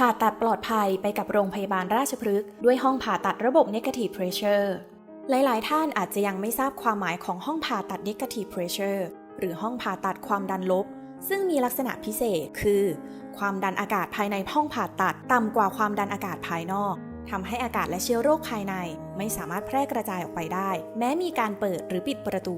ผ่าตัดปลอดภัยไปกับโรงพยาบาลราชพฤกษ์ด้วยห้องผ่าตัดระบบ negative pressure หลาย ๆ ท่านอาจจะยังไม่ทราบความหมายของห้องผ่าตัด negative pressure หรือห้องผ่าตัดความดันลบ ซึ่งมีลักษณะพิเศษคือ ความดันอากาศภายในห้องผ่าตัดต่ำกว่าความดันอากาศภายนอกทำให้อากาศและเชื้อโรคภายใน ไม่สามารถแพร่กระจายออกไปได้ แม้มีการเปิดหรือปิดประตู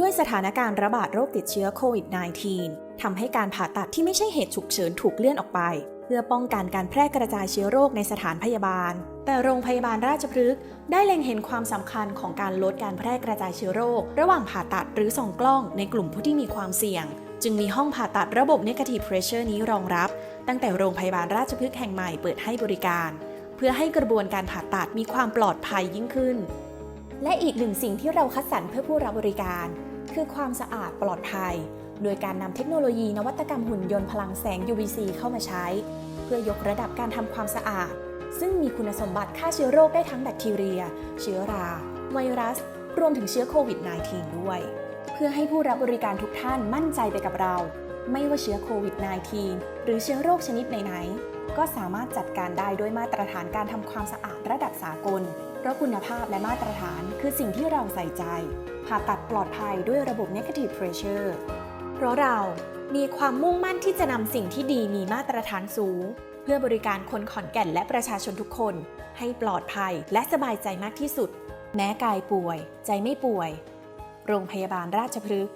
ด้วยสถานการณ์ระบาดโรคติดเชื้อโควิด -19 ทำให้การผ่าตัดที่ไม่ใช่เหตุฉุกเฉินถูกเลื่อนออกไป เพื่อป้องกันการแพร่กระจายเชื้อโรคในสถานพยาบาล แต่โรงพยาบาลราชพฤกษ์ได้เล็งเห็นความสำคัญของการลดการแพร่กระจายเชื้อโรค ระหว่างผ่าตัดหรือส่องกล้องในกลุ่มผู้ที่มีความเสี่ยง จึงมีห้องผ่าตัดระบบ negative pressure นี้รองรับ ตั้งแต่โรงพยาบาลราชพฤกษ์แห่งใหม่เปิดให้บริการ เพื่อให้กระบวนการผ่าตัดมีความปลอดภัยยิ่งขึ้น และอีกหนึ่งสิ่งที่เราคัดสรรเพื่อผู้รับบริการ คือความสะอาดปลอดภัย โดยการนำเทคโนโลยีนวัตกรรมหุ่นยนต์พลังแสง UVC เข้ามาใช้ เพื่อยกระดับการทำความสะอาด ซึ่งมีคุณสมบัติฆ่าเชื้อโรคได้ทั้งแบคทีเรีย เชื้อรา ไวรัส รวมถึงเชื้อโควิด -19 ด้วย เพื่อให้ผู้รับบริการทุกท่านมั่นใจไปกับเรา ไม่ว่าเชื้อโควิด -19 หรือเชื้อโรคชนิดไหนๆ ก็สามารถจัดการได้ด้วยมาตรฐานการทำความสะอาดระดับสากล เพราะคุณภาพและมาตรฐานคือสิ่งที่เราใส่ใจ ผ่าตัดปลอดภัยด้วยระบบ negative pressure เพราะเรามีความมุ่งมั่นที่จะนำสิ่งที่ดีมีมาตรฐานสูง เพื่อบริการคนขอนแก่นและประชาชนทุกคน ให้ปลอดภัยและสบายใจมากที่สุด แม้กายป่วย ใจไม่ป่วย โรงพยาบาลราชพฤกษ์